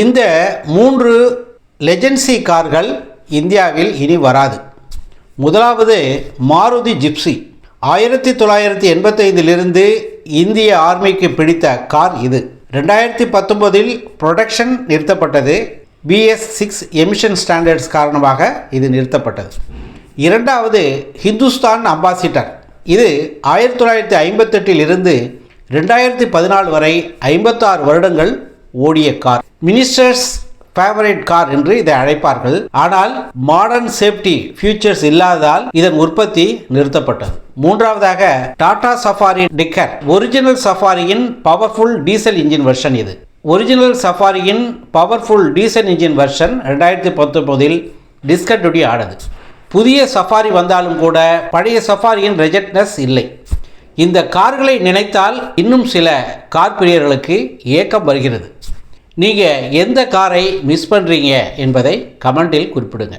இந்த மூன்று லெஜன்சி கார்கள் இந்தியாவில் இனி வராது. முதலாவது மாருதி ஜிப்சி. ஆயிரத்தி தொள்ளாயிரத்தி எண்பத்தைந்திலிருந்து இந்திய ஆர்மிக்கு பிடித்த கார் இது. ரெண்டாயிரத்தி பத்தொம்போதில் ப்ரொடக்ஷன் நிறுத்தப்பட்டது. பிஎஸ் சிக்ஸ் எமிஷன் ஸ்டாண்டர்ட்ஸ் காரணமாக இது நிறுத்தப்பட்டது. இரண்டாவது ஹிந்துஸ்தான் அம்பாசிடர் இது ஆயிரத்தி தொள்ளாயிரத்தி ஐம்பத்தெட்டில் இருந்து ரெண்டாயிரத்தி பதினாலு வரை ஐம்பத்தாறு வருடங்கள் ஓடிய கார். மினிஸ்டர்ஸ் ஃபேவரட் கார் என்று இதை அழைப்பார்கள். ஆனால் மாடர்ன் சேஃப்டி ஃபியூச்சர்ஸ் இல்லாததால் இதன் உற்பத்தி நிறுத்தப்பட்டது. மூன்றாவதாக டாடா சஃபாரி டிக்கர் ஒரிஜினல் சஃபாரியின் பவர்ஃபுல் டீசல் இன்ஜின் வெர்ஷன் இது. ஒரிஜினல் சஃபாரியின் பவர்ஃபுல் டீசல் இன்ஜின் வெர்ஷன் ரெண்டாயிரத்தி பத்தொன்பதில் டிஸ்கண்டினியூ ஆனது. புதிய சஃபாரி வந்தாலும் கூட பழைய சஃபாரியின் ரெஜெக்ட்னஸ் இல்லை. இந்த கார்களை நினைத்தால் இன்னும் சில கார் பிரியர்களுக்கு ஏக்கம் வருகிறது. நீங்கள் எந்த காரை மிஸ் பண்ணுறீங்க என்பதை கமெண்டில் குறிப்பிடுங்க.